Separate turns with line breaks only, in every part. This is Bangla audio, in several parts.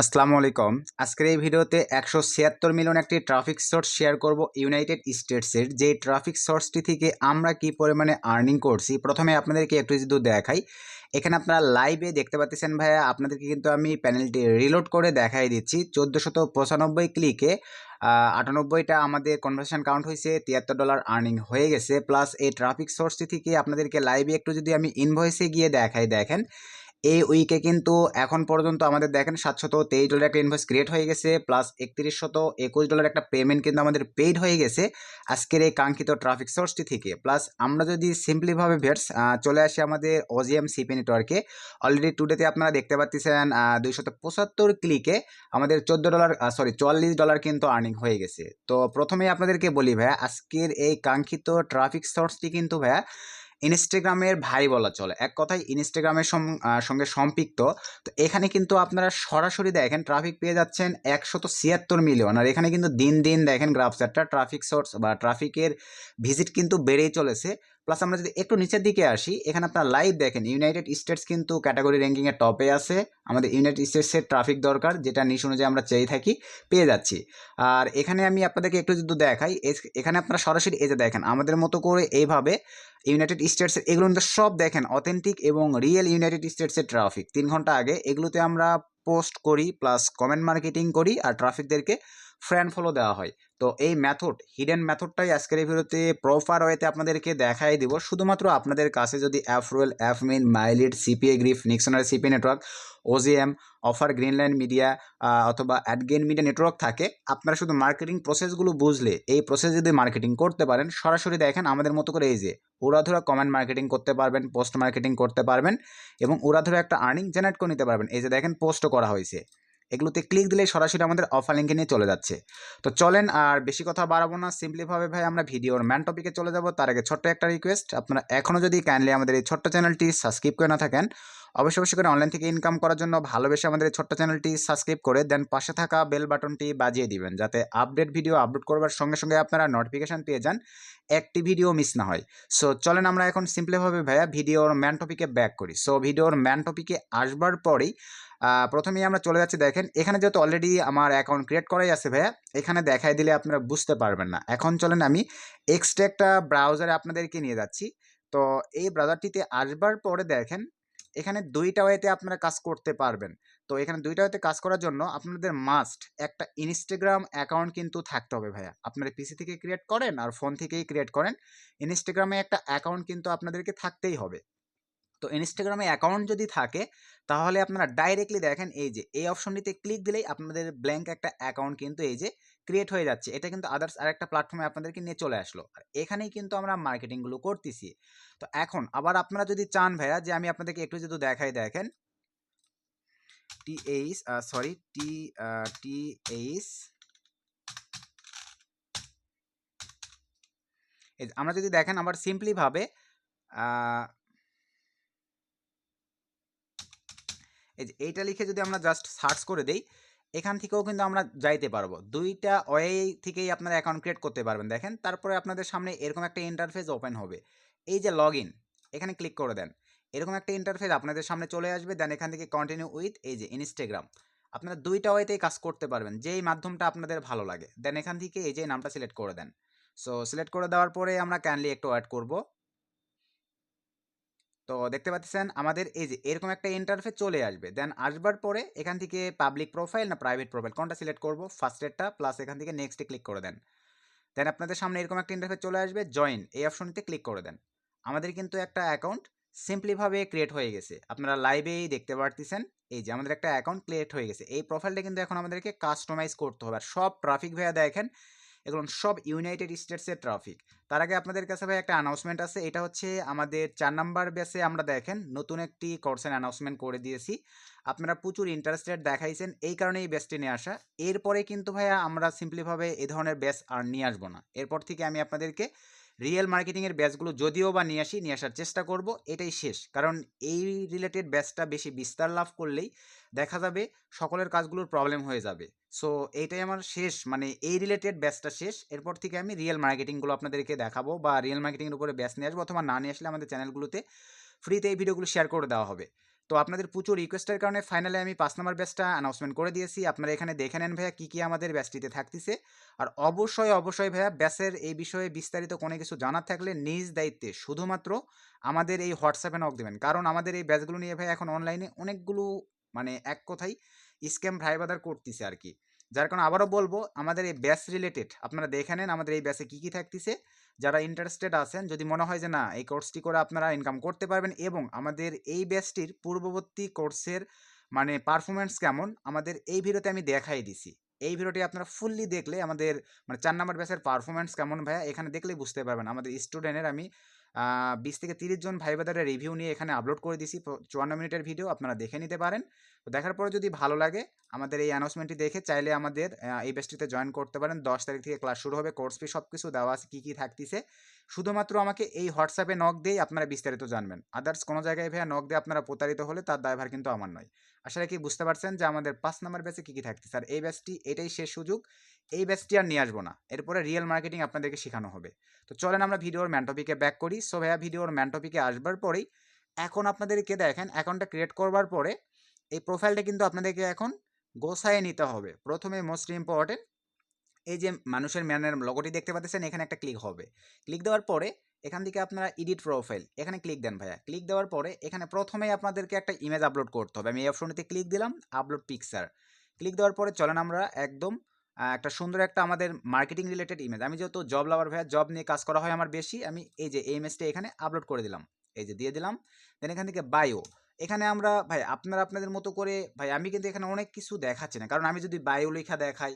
আসসালামু আলাইকুম। আজকের এই ভিডিওতে একশো ছিয়াত্তর মিলিয়ন একটি ট্রাফিক সোর্স শেয়ার করব ইউনাইটেড স্টেটসের যে ট্রাফিক সোর্সটি থেকে আমরা কি পরিমাণে আর্নিং করছি, প্রথমে আপনাদেরকে একটু যদি দেখাই। এখানে আপনারা লাইভে দেখতে পাচ্ছেন ভাইয়া, আপনাদেরকে কিন্তু আমি প্যানেলটি রিলোড করে দেখাই দিচ্ছি। চোদ্দোশত পঁচানব্বই ক্লিকে আটানব্বইটা আমাদের কনভার্সন কাউন্ট হয়েছে, তিয়াত্তর ডলার আর্নিং হয়ে গেছে। প্লাস এই ট্রাফিক সোর্সটি থেকে আপনাদেরকে লাইভে একটু যদি আমি ইনভয়েসে গিয়ে দেখাই, দেখেন। এই উইকে কিন্তু এখন পর্যন্ত আমাদের দেখেন সাতশত তেইশ ডলার একটা ইনভয়েস ক্রিয়েট হয়ে গেছে প্লাস একত্রিশ শত একুশ ডলার একটা পেমেন্ট কিন্তু আমাদের পেইড হয়ে গেছে আজকের এই কাঙ্ক্ষিত ট্রাফিক সোর্সটি থেকে। প্লাস আমরা যদি সিম্পলিভাবে ভেটস চলে আসি আমাদের ওজিএম সিপি নেটওয়ার্কে অলরেডি টুডেতে আপনারা দেখতে পাচ্ছেন দুইশত পঁচাত্তর ক্লিকে আমাদের চোদ্দ ডলার সরি চুয়াল্লিশ ডলার কিন্তু আর্নিং হয়ে গেছে। তো প্রথমেই আপনাদেরকে বলি ভাইয়া, আজকের এই কাঙ্ক্ষিত ট্রাফিক সোর্সটি কিন্তু ভাইয়া ইনস্টাগ্রামের ভাই বলা চলে। এক কথায় ইনস্টাগ্রামের সঙ্গে সম্পৃক্ত। তো এখানে কিন্তু আপনারা সরাসরি দেখেন ট্রাফিক পেয়ে যাচ্ছেন একশত ছিয়াত্তর মিলিয়ন আর এখানে কিন্তু দিন দিন দেখেন গ্রাফচারটা ট্রাফিক সোর্স বা ট্রাফিকের ভিজিট কিন্তু বেড়েই চলেছে। প্লাস আমরা যদি একটু নিচের দিকে আসি, এখানে আপনার লাইভ দেখেন ইউনাইটেড স্টেটস কিন্তু ক্যাটাগরি র্যাঙ্কিংয়ের টপে আছে। আমাদের ইউনাইটেড স্টেটসের ট্রাফিক দরকার, যেটা নিশ অনুযায়ী আমরা চেয়ে থাকি, পেয়ে যাচ্ছি। আর এখানে আমি আপনাদেরকে একটু যদি দেখাই এখানে আপনারা সরাসরি যে দেখেন, আমাদের মতো করে এইভাবে ইউনাইটেড স্টেটসের এগুলো সব দেখেন অথেন্টিক এবং রিয়েল ইউনাইটেড স্টেটসের ট্রাফিক তিন ঘণ্টা আগে এগুলোতে আমরা পোস্ট করি প্লাস কমেন্ট মার্কেটিং করি, আর ট্রাফিকদেরকে ফ্রেন্ড ফলো দেওয়া হয়। তো এই মেথড হিডেন মেথডটাই আজকের এই ভিডিওতে প্রপার ওয়েতে আপনাদেরকে দেখাই দিব। শুধুমাত্র আপনাদের কাছে যদি অ্যাফরোয়েল অ্যাফমিন মাইলিড সিপিএ গ্রিফ নিক্সনারি CP network OGM offer Greenland media অথবা অ্যাডগেন মিডিয়া নেটওয়ার্ক থাকে, আপনারা শুধু মার্কেটিং প্রসেসগুলো বুঝলে, এই প্রসেস যদি মার্কেটিং করতে পারেন, সরাসরি দেখেন আমাদের মতো করে এই যে ওরাধুরা কমেন্ট মার্কেটিং করতে পারবেন পোস্ট মার্কেটিং করতে পারবেন এবং ওরাধুরা একটা আর্নিং জেনারেট করে নিতে পারবেন। এই যে দেখেন পোস্টও করা হয়েছে। এগুলোতে ক্লিক দিলে সরাসরি আমাদের অফার লিঙ্কে নিয়ে চলে যাচ্ছে। তো চলেন আর বেশি কথা বাড়াবো না সিম্পলিভাবে ভাই আমরা ভিডিওর ম্যান টপিকে চলে যাব। তার আগে ছোট্ট একটা রিকোয়েস্ট আপনারা এখনও যদি কাইন্ডলি আমাদের এই ছোট্ট চ্যানেলটি সাবস্ক্রাইব করে না থাকেন, অবশ্যই অবশ্যই করে অনলাইন থেকে ইনকাম করার জন্য ভালোবেসে আমাদের এই ছোট্ট চ্যানেলটি সাবস্ক্রাইব করে দেন, পাশে থাকা বেল বাটনটি বাজিয়ে দিবেন, যাতে আপডেট ভিডিও আপলোড করবার সঙ্গে সঙ্গে আপনারা নোটিফিকেশান পেয়ে যান, একটি ভিডিও মিস না হয়। সো চলেন আমরা এখন সিম্পলিভাবে ভাইয়া ভিডিওর ম্যান টপিকে ব্যাক করি। সো ভিডিওর ম্যান টপিকে আসবার পরেই প্রথমেই আমরা চলে যাচ্ছি, দেখেন, এখানে যেহেতু অলরেডি আমার অ্যাকাউন্ট ক্রিয়েট করাই আছে ভাইয়া, এখানে দেখাই দিলে আপনারা বুঝতে পারবেন না। এখন চলেন আমি এক্সট্রা একটা ব্রাউজারে আপনাদেরকে নিয়ে যাচ্ছি। তো এই ব্রাউজারটিতে আসবার পরে দেখেন, এখানে দুইটা ওয়েতে আপনারা কাজ করতে পারবেন। তো এখানে দুইটা ওয়েতে কাজ করার জন্য আপনাদের মাস্ট একটা ইনস্টাগ্রাম অ্যাকাউন্ট কিন্তু থাকতে হবে ভাইয়া। আপনারা পিসি থেকে ক্রিয়েট করেন আর ফোন থেকেই ক্রিয়েট করেন। ইনস্টাগ্রামে একটা অ্যাকাউন্ট কিন্তু আপনাদেরকে থাকতেই হবে। তো ইনস্টাগ্রামে অ্যাকাউন্ট যদি থাকে, তাহলে আপনারা ডাইরেক্টলি দেখেন এই যে, এই অপশনটিতে ক্লিক দিলেই আপনাদের ব্ল্যাঙ্ক একটা অ্যাকাউন্ট কিন্তু এই যে ক্রিয়েট হয়ে যাচ্ছে। এটা কিন্তু আদার্স আরেকটা প্ল্যাটফর্মে আপনাদেরকে নিয়ে চলে আসলো। আর এখানেই কিন্তু আমরা মার্কেটিংগুলো করতেছি। তো এখন আবার আপনারা যদি চান ভাইয়া, যে আমি আপনাদেরকে একটু যদি দেখাই, দেখেন। T H sorry T T H আমরা যদি দেখেন, আবার সিম্পলিভাবে এই যে এইটা লিখে যদি আমরা জাস্ট সার্চ করে দেই, এখান থেকেও কিন্তু আমরা যাইতে পারব। দুইটা ওয়ে থেকেই আপনারা অ্যাকাউন্ট ক্রিয়েট করতে পারবেন, দেখেন। তারপরে আপনাদের সামনে এরকম একটা ইন্টারফেস ওপেন হবে। এই যে লগ এখানে ক্লিক করে দেন। এরকম একটা ইন্টারফেস আপনাদের সামনে চলে আসবে দেন এখান থেকে কন্টিনিউ উইথ এই যে ইনস্টাগ্রাম আপনারা দুইটা ওয়েতেই কাজ করতে পারবেন, যেই মাধ্যমটা আপনাদের ভালো লাগে। দেন এখান থেকে এই যে নামটা সিলেক্ট করে দেন। সো সিলেক্ট করে দেওয়ার পরে আমরা ক্যানলি একটু অ্যাড করব। তো দেখতে পাচ্ছেন আমাদের এই যে এরকম একটা ইন্টারফেস চলে আসবে। দেন আসবার পরে এখান থেকে পাবলিক প্রোফাইল না প্রাইভেট প্রোফাইল কোনটা সিলেক্ট করব? ফার্স্ট এডটা প্লাস এখান থেকে নেক্সটে ক্লিক করে দেন। দেন আপনাদের সামনে এরকম একটা ইন্টারফেস চলে আসবে জয়েন এই অপশনটিতে ক্লিক করে দেন। আমাদের কিন্তু একটা অ্যাকাউন্ট সিম্পলিভাবে ক্রিয়েট হয়ে গেছে। আপনারা লাইভেই দেখতে পারতেছেন, এই যে আমাদের একটা অ্যাকাউন্ট ক্রিয়েট হয়ে গেছে। এই প্রোফাইলটা কিন্তু এখন আমাদেরকে কাস্টমাইজ করতে হবে। আর সব ট্রাফিক ভাইয়া দেখেন এগুলো সব ইউনাইটেড স্টেটসের ট্রাফিক তার আগে আপনাদের কাছে ভাই একটা অ্যানাউন্সমেন্ট আছে, এটা হচ্ছে আমাদের চার নাম্বার বেসে আমরা দেখেন, নতুন একটি কোর্সের অ্যানাউন্সমেন্ট করে দিয়েছি। আপনারা প্রচুর ইন্টারেস্টেড দেখাইছেন, এই কারণে এই ব্যাচটি নিয়ে আসা। এরপরে কিন্তু ভাইয়া আমরা সিম্পলিভাবে এ ধরনের ব্যাচ আর নিয়ে আসব না। এরপর থেকে আমি আপনাদেরকে রিয়েল মার্কেটিংয়ের ব্যাচগুলো যদিও বা নিয়ে আসি, নিয়ে আসার চেষ্টা করব, এটাই শেষ। কারণ এই রিলেটেড ব্যাচটা বেশি বিস্তার লাভ করলেই দেখা যাবে সকলের কাজগুলোর প্রবলেম হয়ে যাবে। সো এইটাই আমার শেষ মানে এই রিলেটেড ব্যাচটা শেষ। এরপর থেকে আমি রিয়েল মার্কেটিংগুলো আপনাদেরকে দেখাবো বা রিয়েল মার্কেটিংয়ের উপরে ব্যাচ নিয়ে আসব অথবা না নিয়ে আসলে আমাদের চ্যানেলগুলোতে ফ্রিতে এই ভিডিওগুলো শেয়ার করে দেওয়া হবে। তো আপনাদের প্রচুর রিকোয়েস্টের কারণে ফাইনালে আমি পাঁচ নম্বর ব্যাচটা অ্যানাউন্সমেন্ট করে দিয়েছি। আপনারা এখানে দেখে নেন ভাইয়া কী কী আমাদের ব্যাচটিতে থাকতেছে। আর অবশ্যই অবশ্যই ভাইয়া ব্যাচের এই বিষয়ে বিস্তারিত কোনো কিছু জানার থাকলে নিজ দায়িত্বে শুধুমাত্র আমাদের এই হোয়াটসঅ্যাপে নক দেবেন। কারণ আমাদের এই ব্যাচগুলো নিয়ে ভাই এখন অনলাইনে অনেকগুলো মানে এক কথাই স্ক্যাম ভাইবাদার করতেছে আর কি। যার কারণে আবারও বলব, আমাদের এই ব্যাচ রিলেটেড আপনারা দেখে নেন আমাদের এই ব্যাচে কী কী থাকতেছে। যারা ইন্টারেস্টেড আছেন, যদি মনে হয় যে না, এই কোর্সটি করে আপনারা ইনকাম করতে পারবেন এবং আমাদের এই ব্যাচটির পূর্ববর্তী কোর্সের মানে পারফরমেন্স কেমন, আমাদের এই ভিডিওতে আমি দেখাই দিছি। এই ভিডিওটি আপনারা ফুললি দেখলে আমাদের মানে চার নাম্বার ব্যাচের পারফরমেন্স কেমন ভাইয়া, এখানে দেখলেই বুঝতে পারবেন। আমাদের স্টুডেন্টের আমি বিশ থেকে তিরিশ জন ভাই বাদারের রিভিউ নিয়ে এখানে আপলোড করে দিছি চুয়ান্ন মিনিটের ভিডিও আপনারা দেখে নিতে পারেন। দেখার পরে যদি ভালো লাগে, আমাদের এই অ্যানাউন্সমেন্টটি দেখে চাইলে আমাদের এই ব্যাচটিতে জয়েন করতে পারেন। দশ তারিখ থেকে ক্লাস শুরু হবে কোর্স ফি সব কিছু দেওয়া আছে, কী কী থাকতেছে। শুধুমাত্র আমাকে এই হোয়াটসঅ্যাপে নক দিয়েই আপনারা বিস্তারিত জানবেন। আদার্স কোনো জায়গায় ভাইয়া নক দিয়ে আপনারা প্রতারিত হলে তার দায়ভার কিন্তু আমার নয়। আসলে কি বুঝতে পারছেন যে আমাদের পাঁচ নাম্বার ব্যাচে কী কী থাকতেছে। আর এই ব্যাচটি এটাই শেষ সুযোগ। এই ব্যাচটি আর নিয়ে আসব না। এরপরে রিয়েল মার্কেটিং আপনাদেরকে শেখানো হবে। তো চলেন আমরা ভিডিওর ম্যান টপিকে ব্যাক করি। সো ভাইয়া ভিডিওর ম্যান টপিকে আসবার পরেই এখন আপনাদেরকে দেখেন অ্যাকাউন্টটা ক্রিয়েট করবার পরে এই প্রোফাইলটা কিন্তু আপনাদেরকে এখন গোছায় নিতে হবে। প্রথমে মোস্ট ইম্পর্টেন্ট এই যে মানুষের ম্যানের লগোটি দেখতে পাচ্ছেন, এখানে একটা ক্লিক হবে। ক্লিক দেওয়ার পরে এখান থেকে আপনারা এডিট প্রোফাইল এখানে ক্লিক দেন ভাইয়া। ক্লিক দেওয়ার পরে এখানে প্রথমেই আপনাদেরকে একটা ইমেজ আপলোড করতে হবে। আমি এই অপশনটিতে ক্লিক দিলাম আপলোড পিকচার ক্লিক দেওয়ার পরে চলেন আমরা একদম একটা সুন্দর একটা আমাদের মার্কেটিং রিলেটেড ইমেজ আমি যেহেতু জব লাভার ভাইয়া জব নিয়ে কাজ করা হয় আমার বেশি, আমি এই যে এই ইমেজটা এখানে আপলোড করে দিলাম। এই যে দিয়ে দিলাম দেন এখান থেকে বায়ো এখানে আমরা, ভাই আপনারা আপনাদের মতো করে, ভাই আমি কিন্তু এখানে অনেক কিছু দেখাচ্ছি না। কারণ আমি যদি বায়ো লেখা দেখাই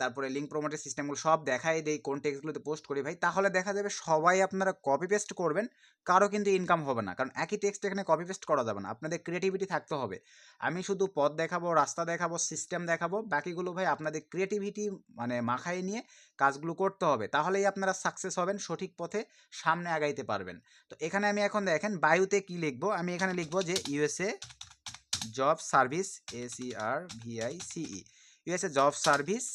তারপরে লিঙ্ক প্রমোটের সিস্টেমগুলো সব দেখাই দেই, কোন টেক্সটগুলোতে পোস্ট করি ভাই। তাহলে দেখা যাবে সবাই আপনারা কপি পেস্ট করবেন, কারও কিন্তু ইনকাম হবে না। কারণ একই টেক্সট এখানে কপি পেস্ট করা যাবে না। আপনাদের ক্রিয়েটিভিটি থাকতে হবে। আমি শুধু পথ দেখাবো, রাস্তা দেখাবো সিস্টেম দেখাবো, বাকিগুলো ভাই আপনাদের ক্রিয়েটিভিটি মানে মাখায় নিয়ে কাজগুলো করতে হবে। তাহলেই আপনারা সাকসেস হবেন, সঠিক পথে সামনে আগাইতে পারবেন। তো এখানে আমি এখন দেখেন বায়ুতে কি লিখব? আমি এখানে লিখব যে USA job service S E R V I C E USA job service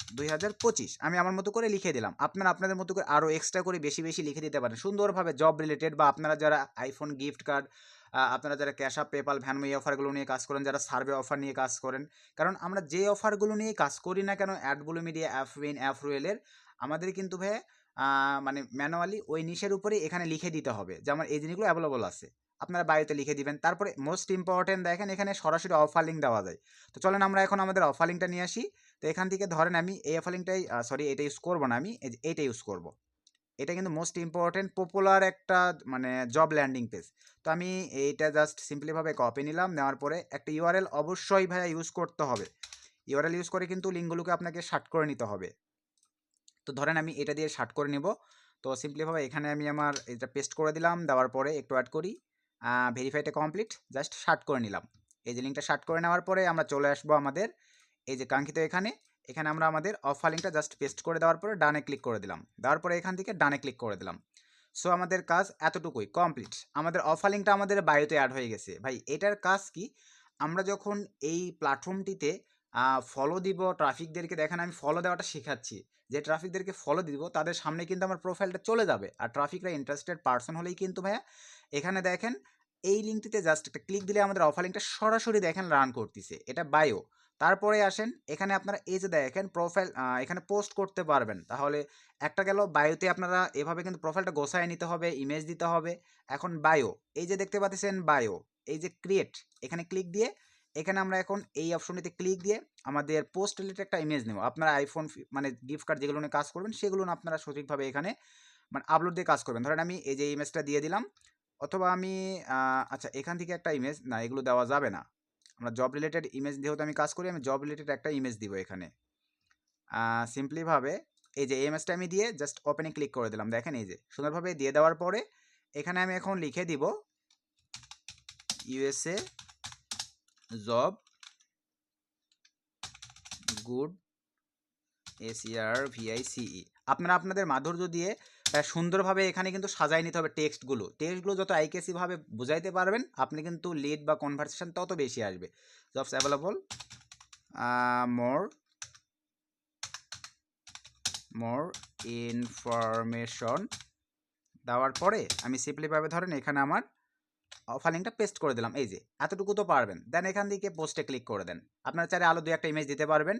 দুই হাজার পঁচিশ। আমি আমার মতো করে লিখে দিলাম। আপনারা আপনাদের মতো করে আরও এক্সট্রা করে বেশি বেশি লিখে দিতে পারেন। সুন্দরভাবে জব রিলেটেড বা আপনারা যারা আইফোন গিফট কার্ড আপনারা যারা ক্যাশ আপ পেপাল ভ্যানমই অফারগুলো নিয়ে কাজ করেন, যারা সার্ভে অফার নিয়ে কাজ করেন, কারণ আমরা যে অফারগুলো নিয়ে কাজ করি না কেন অ্যাডগুলো মিডিয়া অ্যাফউইন রুয়েলের আমাদের কিন্তু ভাই মানে ম্যানুয়ালি ওই নিশের উপরেই এখানে লিখে দিতে হবে। যে আমার এই জিনিসগুলো অ্যাভেলেবল আছে। আপনারা বাড়িতে লিখে দিবেন। তারপরে মোস্ট ইম্পর্টেন্ট দেখেন এখানে সরাসরি অফার লিঙ্ক দেওয়া যায়। তো চলেন আমরা এখন আমাদের অফার লিঙ্কটা নিয়ে আসি। তো এখান থেকে ধরেন আমি এই অফার লিঙ্কটাই সরি এটা ইউজ করব না আমি এইটা ইউজ করব। এটা কিন্তু মোস্ট ইম্পর্টেন্ট পপুলার একটা মানে জব ল্যান্ডিং পেজ তো আমি এইটা জাস্ট সিম্পলিভাবে কপি নিলাম। নেওয়ার পরে একটা ইউআরএল অবশ্যই ভাইয়া ইউজ করতে হবে। ইউআরএল ইউজ করে কিন্তু লিঙ্কগুলোকে আপনাকে শার্ট করে নিতে হবে। তো ধরেন আমি এটা দিয়ে শার্ট করে নেব। তো সিম্পলিভাবে এখানে আমি আমার এটা পেস্ট করে দিলাম, দেওয়ার পরে একটু অ্যাড করি। ভেরিফাইটা কমপ্লিট জাস্ট শার্ট করে নিলাম। এই যে লিঙ্কটা শার্ট করে নেওয়ার পরে আমরা চলে আসব আমাদের এই যে কাঙ্ক্ষিত এখানে। এখানে আমরা আমাদের অফার লিঙ্কটা জাস্ট পেস্ট করে দেওয়ার পরে ডানে ক্লিক করে দিলাম। দেওয়ার পরে এখান থেকে ডানে ক্লিক করে দিলাম। সো আমাদের কাজ এতটুকুই কমপ্লিট আমাদের অফার লিঙ্কটা আমাদের বায়োতে অ্যাড হয়ে গেছে। ভাই, এটার কাজ কি? আমরা যখন এই প্ল্যাটফর্মটিতে ফলো দিব ট্রাফিকদেরকে দেখেন আমি ফলো দেওয়াটা শেখাচ্ছি। যে ট্রাফিকদেরকে ফলো দিব, তাদের সামনে কিন্তু আমার প্রোফাইলটা চলে যাবে। আর ট্রাফিকরা ইন্টারেস্টেড পার্সন হলেই কিন্তু ভাইয়া, এখানে দেখেন এই লিঙ্কটিতে জাস্ট একটা ক্লিক দিলে আমাদের অফার লিঙ্কটা সরাসরি দেখেন রান করতেছে। এটা বায়ো তারপরে আসেন, এখানে আপনারা এই যে দেখেন প্রোফাইল এখানে পোস্ট করতে পারবেন। তাহলে একটা গেল বায়োতে আপনারা এভাবে কিন্তু প্রোফাইলটা গোছায় নিতে হবে ইমেজ দিতে হবে। এখন বায়ো এই যে দেখতে পাচ্ছেন বায়ো এই যে ক্রিয়েট এখানে ক্লিক দিয়ে এখানে আমরা এখন এই অপশনটিতে ক্লিক দিয়ে আমাদের পোস্ট রিলেটেড একটা ইমেজ নেব। আপনারা আইফোন মানে গিফট কার্ড যেগুলো নিয়ে কাজ করবেন, সেগুলো আপনারা সঠিকভাবে এখানে মানে আপলোড দিয়ে কাজ করবেন। ধরেন আমি এই যে ইমেজটা দিয়ে দিলাম, অথবা আমি আচ্ছা এখান থেকে একটা ইমেজ না, এগুলো দেওয়া যাবে না। আমরা জব রিলেটেড ইমেজ যেহেতু আমি কাজ করি, আমি জব রিলেটেড একটা ইমেজ দিব এখানে। সিম্পলিভাবে এই যে ইমেজটা আমি দিয়ে জাস্ট ওপেনে ক্লিক করে দিলাম। দেখেন এই যে, সুন্দরভাবে দিয়ে দেওয়ার পরে এখানে আমি এখন লিখে দিব USA job, good S E R V I C E. আপনারা আপনাদের মাধুর্য দিয়ে সুন্দরভাবে এখানে কিন্তু সাজাই নিতে হবে টেক্সটগুলো। টেক্সটগুলো যত আইকেসিভাবে বুঝাইতে পারবেন, আপনি কিন্তু লিড বা কনভারসেশন তত বেশি আসবে। Jobs available more more information দেওয়ার পরে আমি সিম্পলিভাবে ধরেন এখানে আমার অফার পেস্ট করে দিলাম, এই যে, এতটুকু তো পারবেন। দেন এখান থেকে পোস্টে ক্লিক করে দেন। আপনারা চাইলে আলো দুই একটা ইমেজ দিতে পারবেন।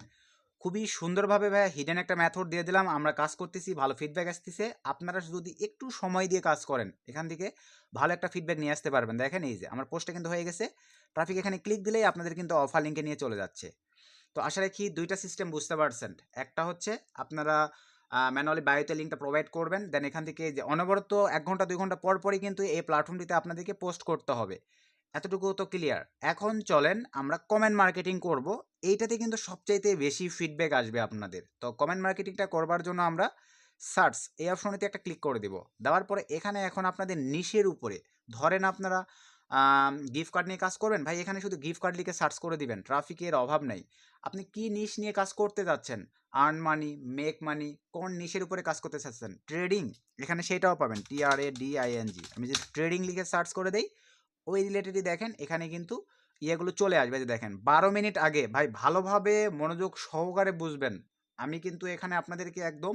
খুবই সুন্দরভাবে ভাইয়া হিডেন একটা মেথড দিয়ে দিলাম, আমরা কাজ করতেছি, ভালো ফিডব্যাক আসতেছে। আপনারা যদি একটু সময় দিয়ে কাজ করেন, এখান থেকে ভালো একটা ফিডব্যাক নিয়ে আসতে পারবেন। দেখেন এই যে, আমার পোস্টটা কিন্তু হয়ে গেছে। ট্রাফিক এখানে ক্লিক দিলেই আপনাদের কিন্তু অফার লিঙ্কে নিয়ে চলে যাচ্ছে। তো আশা রাখি দুইটা সিস্টেম বুঝতে পারছেন। একটা হচ্ছে আপনারা ম্যানুয়ালি বায়োতে লিঙ্কটা প্রোভাইড করবেন। দেন এখান থেকে যে অনবরত এক ঘণ্টা, দুই ঘণ্টা পর পরই কিন্তু এই প্ল্যাটফর্মটিতে আপনাদেরকে পোস্ট করতে হবে। এতটুকু তো ক্লিয়ার। এখন চলেন আমরা কমেন্ট মার্কেটিং করব। এইটাতে কিন্তু সবচাইতে বেশি ফিডব্যাক আসবে আপনাদের। তো কমেন্ট মার্কেটিংটা করবার জন্য আমরা সার্চ এই অপশনেতে একটা ক্লিক করে দেব। দেওয়ার পরে এখানে এখন আপনাদের নিশের উপরে, ধরেন আপনারা গিফট কার্ড নিয়ে কাজ করবেন? ভাই, এখানে শুধু গিফট কার্ড লিখে সার্চ করে দিবেন ট্রাফিকের অভাব নেই। আপনি কি নিশ নিয়ে কাজ করতে যাচ্ছেন? আর্ন মানি মেক মানি কোন নিশের উপরে কাজ করতে চাচ্ছেন? ট্রেডিং এখানে সেটাও পাবেন T R A D I N G আমি যদি ট্রেডিং লিখে সার্চ করে দেই, ওই রিলেটেডই দেখেন, এখানে কিন্তু ইয়েগুলো চলে আসবে যে দেখেন, বারো মিনিট আগে, ভাই, ভালোভাবে মনোযোগ সহকারে বুঝবেন। আমি কিন্তু এখানে আপনাদেরকে একদম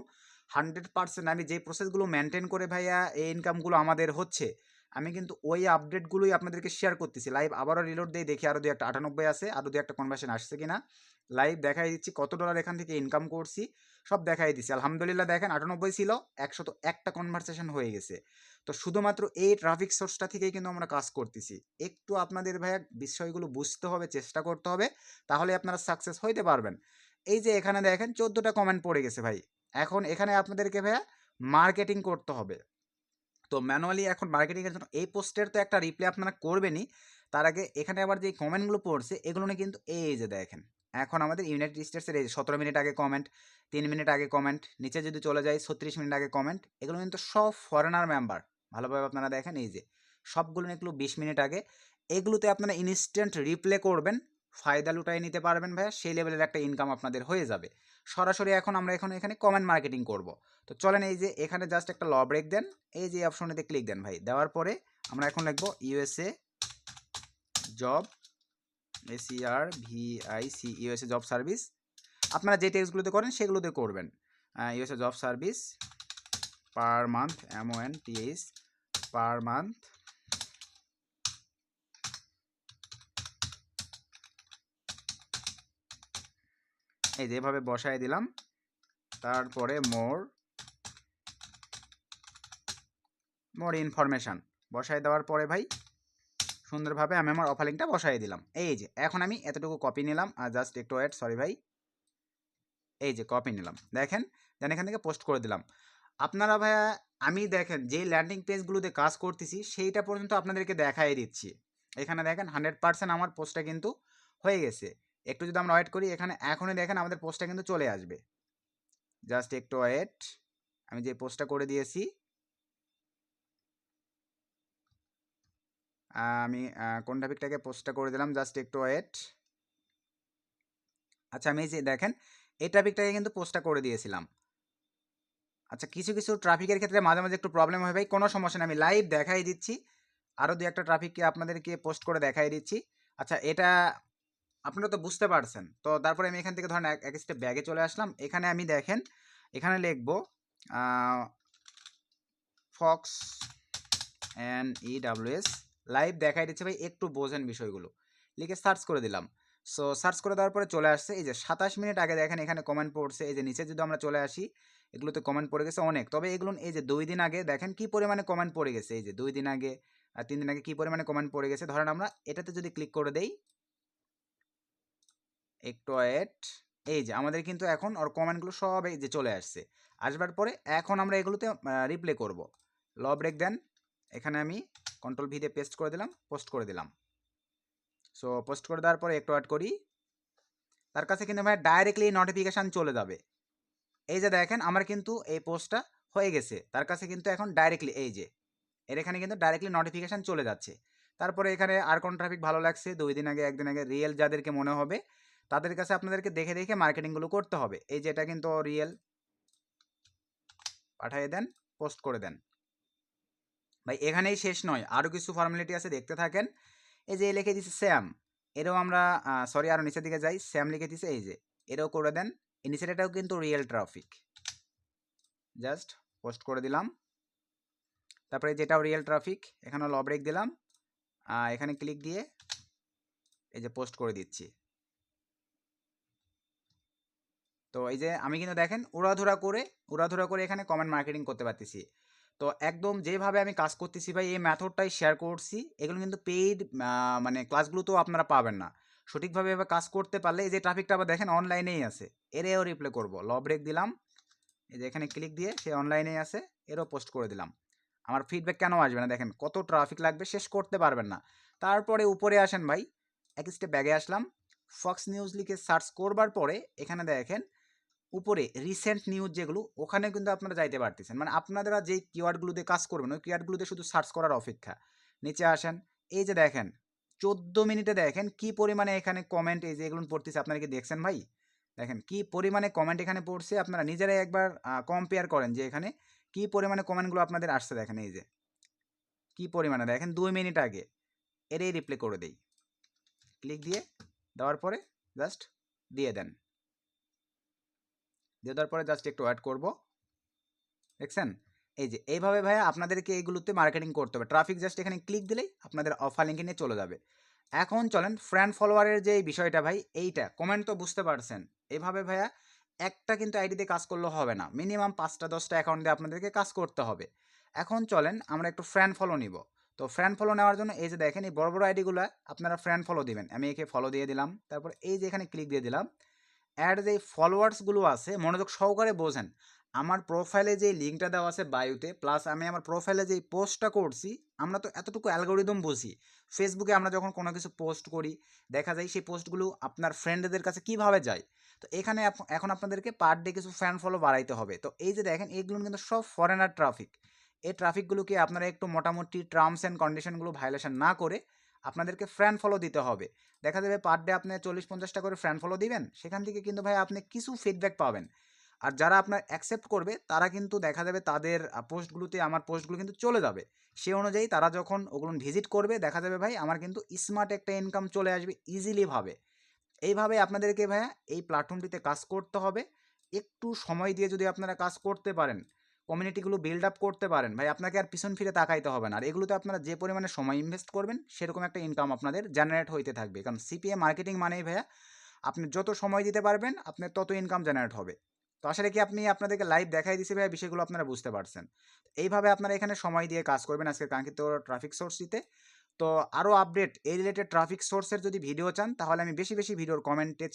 হান্ড্রেড পার্সেন্ট আমি যে প্রসেসগুলো মেনটেন করে ভাইয়া, এই ইনকামগুলো আমাদের হচ্ছে আমি কিন্তু ওই আপডেটগুলোই আপনাদেরকে শেয়ার করতেছি। লাইভ আবারও রিলোড দিয়ে দেখি আরও দু একটা আটানব্বই আছে আরও দু একটা কনভার্সন আসছে কিনা। লাইভ দেখাই দিচ্ছি কত ডলার এখান থেকে ইনকাম করছি, সব দেখাই দিচ্ছি। আলহামদুলিল্লাহ দেখেন আটানব্বই ছিল, একশত একটা কনভারসেশন হয়ে গেছে। তো শুধুমাত্র এই ট্রাফিক সোর্সটা থেকেই কিন্তু আমরা কাজ করতেছি। একটু আপনাদের ভাইয়া বিষয়গুলো বুঝতে হবে, চেষ্টা করতে হবে, তাহলে আপনারা সাকসেস হইতে পারবেন। এই যে এখানে দেখেন চোদ্দোটা কমেন্ট পড়ে গেছে ভাই। এখন এখানে আপনাদেরকে ভাইয়া মার্কেটিং করতে হবে। তো ম্যানুয়ালি এখন মার্কেটিংয়ের জন্য এই পোস্টের তো একটা রিপ্লাই আপনারা করবেনই। তার আগে এখানে আবার যে কমেন্টগুলো পড়ছে, এগুলো নিয়ে কিন্তু এই যে দেখেন, এখন আমাদের ইউনাইটেড স্টেটসের এই সতেরো মিনিট আগে কমেন্ট তিন মিনিট আগে কমেন্ট নিচে যদি চলে যায় ছত্রিশ মিনিট আগে কমেন্ট এগুলো কিন্তু সব ফরেনার মেম্বার ভালোভাবে আপনারা দেখেন এই যে, সবগুলো এগুলো বিশ মিনিট আগে, এগুলোতে আপনারা ইনস্ট্যান্ট রিপ্লে করবেন, ফায়দা লুটাই নিতে পারবেন ভাইয়া, সেই লেভেলের একটা ইনকাম আপনাদের হয়ে যাবে। সরাসরি এখন আমরা এখন এখানে কমেন্ট মার্কেটিং করব। তো চলেন এই যে এখানে জাস্ট একটা ল ব্রেক দেন। এই যে অপশনেতে ক্লিক দেন ভাই। দেওয়ার পরে আমরা এখন লিখব USA job S E R V I C USA job service আপনারা যে টেক্সটগুলোতে করেন সেগুলোতে করবেন। USA job service per month M N T H per month এই যে এভাবে বসায় দিলাম। তারপরে মোর মোর ইনফরমেশান বসায় দেওয়ার পরে ভাই, সুন্দরভাবে আমি আমার অফার লিঙ্কটা বসাই দিলাম। এই যে, এখন আমি এতটুকু কপি নিলাম আর জাস্ট একটু ওয়েট সরি ভাই, এই যে কপি নিলাম। দেখেন দেন এখান থেকে পোস্ট করে দিলাম। আপনারা ভাইয়া, আমি দেখেন, যে ল্যান্ডিং পেজগুলোতে কাজ করতেছি, সেইটা পর্যন্ত আপনাদেরকে দেখাই দিচ্ছি। এখানে দেখেন হান্ড্রেড পার্সেন্ট আমার পোস্টটা কিন্তু হয়ে গেছে। একটু যদি আমরা ওয়েট করি, এখানে এখনই দেখেন আমাদের পোস্টটা কিন্তু চলে আসবে। জাস্ট একটু ওয়েট আমি যে পোস্টটা করে দিয়েছি, আমি কোন টপিকটাকে পোস্টটা করে দিলাম জাস্ট একটু ওয়েট আচ্ছা আমি যে দেখেন, এই টপিকটাকে কিন্তু পোস্টটা করে দিয়েছিলাম। আচ্ছা কিছু কিছু ট্রাফিকের ক্ষেত্রে মাঝে মাঝে একটু প্রবলেম হয় ভাই, কোনো সমস্যা নেই, আমি লাইভ দেখাই দিচ্ছি। আরও দু একটা ট্রাফিককে আপনাদেরকে পোস্ট করে দেখাই দিচ্ছি। আচ্ছা এটা আপনারা তো বুঝতে পারছেন। তো তারপরে আমি এখান থেকে ধরেন এক স্টেপ ব্যাগে চলে আসলাম। এখানে আমি দেখেন, এখানে লিখব Fox N E W S live দেখাই দিচ্ছে ভাই, একটু বোঝেন বিষয়গুলো। লিখে সার্চ করে দিলাম। সো সার্চ করে দেওয়ার পরে চলে আসছে, এই যে সাতাশ মিনিট আগে দেখেন এখানে কমেন্ট পড়ছে, এই যে নিচে যদি আমরা চলে আসি, এগুলোতে কমেন্ট পড়ে গেছে অনেক। তবে এগুলো, এই যে দুই দিন আগে দেখেন কি পরিমাণে কমেন্ট পড়ে গেছে, এই যে দুই দিন আগে আর তিন দিন আগে কি পরিমাণে কমেন্ট পড়ে গেছে। ধরেন আমরা এটাতে যদি ক্লিক করে দেই একটু ওয়েট এই যে, আমাদের কিন্তু এখন ওর কমেন্টগুলো সব এই যে চলে আসছে। আসবার পরে এখন আমরা এগুলোতে রিপ্লে করব। ল ব্রেক দেন এখানে আমি কন্ট্রোল ভি দিয়ে পেস্ট করে দিলাম পোস্ট করে দিলাম। সো পোস্ট করে দেওয়ার পরে একটু অ্যাড করি। তার কাছে কিন্তু ভাই ডাইরেক্টলি নোটিফিকেশান চলে যাবে। এই যে দেখেন, আমার কিন্তু এই পোস্টটা হয়ে গেছে। তার কাছে কিন্তু এখন ডাইরেক্টলি এই যে, এর এখানে কিন্তু ডাইরেক্টলি নোটিফিকেশান চলে যাচ্ছে। তারপরে এখানে আর কোন ট্রাফিক ভালো লাগছে? দুই দিন আগে, একদিন আগে রিয়েল যাদেরকে মনে হবে তাদের কাছে আপনাদেরকে দেখে দেখে মার্কেটিংগুলো করতে হবে। এই যে এটা কিন্তু রিয়েল পাঠিয়ে দেন পোস্ট করে দেন। ভাই, এখানেই শেষ নয়। আরও কিছু ফর্মালিটি আছে, দেখতে থাকেন। এই যে লিখে দিচ্ছে স্যাম এরও আমরা সরি আরও নিচের দিকে যাই। স্যাম লিখে দিচ্ছে এই যে, এরও করে দেন। এই নিচের এটাও কিন্তু রিয়েল ট্রাফিক জাস্ট পোস্ট করে দিলাম। তারপরে যেটাও রিয়েল ট্রাফিক এখানেও ল ব্রেক দিলাম। এখানে ক্লিক দিয়ে এই যে পোস্ট করে দিচ্ছি। তো এই যে আমি কিন্তু দেখেন উড়াধুরা করে উড়াধুরা করে এখানে কমেন্ট মার্কেটিং করতে পারতেছি। তো একদম যেভাবে আমি কাজ করতেছি ভাই, এই মেথডটাই শেয়ার করছি। এগুলো কিন্তু পেইড মানে ক্লাসগুলোতেও আপনারা পাবেন না। সঠিকভাবে এভাবে কাজ করতে পারলে এই যে ট্রাফিকটা আবার দেখেন অনলাইনেই আছে। এরেও রিপ্লে করব। ল ব্রেক দিলাম। এই যে এখানে ক্লিক দিয়ে সে অনলাইনেই আছে। এরও পোস্ট করে দিলাম। আমার ফিডব্যাক কেন আসবে না? দেখেন কত ট্রাফিক লাগবে, শেষ করতে পারবেন না। তারপরে উপরে আসেন ভাই, এক স্টেপ ব্যাগে আসলাম। ফক্স নিউজ লিখে সার্চ করবার পরে এখানে দেখেন উপরে রিসেন্ট নিউজ যেগুলো, ওখানে কিন্তু আপনারা যাইতে পারতেছেন। মানে আপনারা যে কিওয়ার্ডগুলো দিয়ে কাজ করবেন, ওই কিওয়ার্ডগুলোতে শুধু সার্চ করার অপেক্ষা। নিচে আসেন, এই যে দেখেন, চোদ্দ মিনিটে দেখেন কি পরিমাণে এখানে কমেন্ট এই যে এগুলো পড়তেছে, আপনারা কি দেখছেন ভাই? দেখেন, কি পরিমাণে কমেন্ট এখানে পড়ছে, আপনারা নিজেরাই একবার কম্পেয়ার করেন যে এখানে কি পরিমাণে কমেন্টগুলো আপনাদের আসছে, দেখেন এই যে। কি পরিমাণে? দেখেন, দুই মিনিট আগে। এরই রিপ্লে করে দেই। ক্লিক দিয়ে, দেওয়ার পরে জাস্ট দিয়ে দেন। দিয়ে দেওয়ার পরে জাস্ট একটু অ্যাড করব। দেখছেন? এই যে, এইভাবে ভাইয়া আপনাদেরকে এইগুলোতে মার্কেটিং করতে হবে। ট্রাফিক জাস্ট এখানে ক্লিক দিলেই আপনাদের অফার লিঙ্কে নিয়ে চলে যাবে। এখন চলেন ফ্রেন্ড ফলোয়ারের যে বিষয়টা ভাই, এইটা কমেন্ট তো বুঝতে পারছেন। এইভাবে ভাইয়া একটা কিন্তু আইডিতে কাজ করলে হবে না। মিনিমাম পাঁচটা, দশটা অ্যাকাউন্ট দিয়ে আপনাদেরকে কাজ করতে হবে। এখন চলেন আমরা একটু ফ্রেন্ড ফলো নিব। তো ফ্রেন্ড ফলো নেওয়ার জন্য এই যে দেখেন, এই বড় বড় আইডিগুলো আপনারা ফ্রেন্ড ফলো দিবেন। আমি একে ফলো দিয়ে দিলাম। তারপর এই যে এখানে ক্লিক দিয়ে দিলাম। অ্যাড যে ফলোয়ার্সগুলো আছে, মনোযোগ সহকারে বোঝেন। আমার প্রোফাইলে যে লিঙ্কটা দেওয়া আছে বায়ুতে প্লাস আমি আমার প্রোফাইলে যে পোস্টটা করছি, আমরা তো এতটুকু অ্যালগোরিদম বুঝি। ফেসবুকে আমরা যখন কোনো কিছু পোস্ট করি, দেখা যায় সেই পোস্টগুলো আপনার ফ্রেন্ডদের কাছে কীভাবে যায়? তো এখানে এখন আপনাদেরকে পার ডে কিছু ফ্যান ফলো বাড়াইতে হবে। তো এই যে দেখেন এইগুলো কিন্তু সব ফরেনার ট্রাফিক এই ট্রাফিকগুলোকে আপনারা একটু মোটামুটি টার্মস অ্যান্ড কন্ডিশনগুলো ভায়োলেশন না করে আপনাদেরকে ফ্রেন্ড ফলো দিতে হবে। দেখা যাবে পার ডে আপনি চল্লিশ পঞ্চাশটা করে ফ্রেন্ড ফলো দিবেন, সেখান থেকে কিন্তু ভাই আপনি কিছু ফিডব্যাক পাবেন। আর যারা আপনার অ্যাকসেপ্ট করবে, তারা কিন্তু দেখা যাবে তাদের পোস্টগুলোতে, আমার পোস্টগুলো কিন্তু চলে যাবে। সে অনুযায়ী তারা যখন ওগুলো ভিজিট করবে, দেখা যাবে ভাই আমার কিন্তু স্মার্ট একটা ইনকাম চলে আসবে ইজিলিভাবে এইভাবে আপনাদেরকে ভাইয়া এই প্ল্যাটফর্মটিতে কাজ করতে হবে। একটু সময় দিয়ে যদি আপনারা কাজ করতে পারেন কমিউনিটিগুলো বিল্ড আপ করতে পারেন। ভাই, আপনাকে আর পিছন ফিরে তাকাইতে হবে না। আর এগুলোতে আপনারা যে পরিমাণে সময় ইনভেস্ট করবেন, সেরকম একটা ইনকাম আপনাদের জেনারেট হইতে থাকবে। কারণ সিপিএ মার্কেটিং মানেই ভাইয়া, আপনি যত সময় দিতে পারবেন, আপনার তত ইনকাম জেনারেট হবে। তো আসলে কি আপনি আপনাদেরকে লাইভ দেখাই দিছি ভাইয়া, বিষয়গুলো আপনারা বুঝতে পারছেন। এইভাবে আপনারা এখানে সময় দিয়ে কাজ করবেন আজকে কাঙ্ক্ষিত ট্রাফিক সোর্স দিতে তো আরও আপডেট এই রিলেটেড ট্রাফিক সোর্সের যদি ভিডিও চান, তাহলে আমি বেশি বেশি ভিডিওর কমেন্টে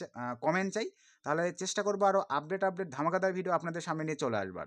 কমেন্ট চাই। তাহলে চেষ্টা করব আরও আপডেট আপডেট ধামাকাদার ভিডিও আপনাদের সামনে নিয়ে চলে আসবার।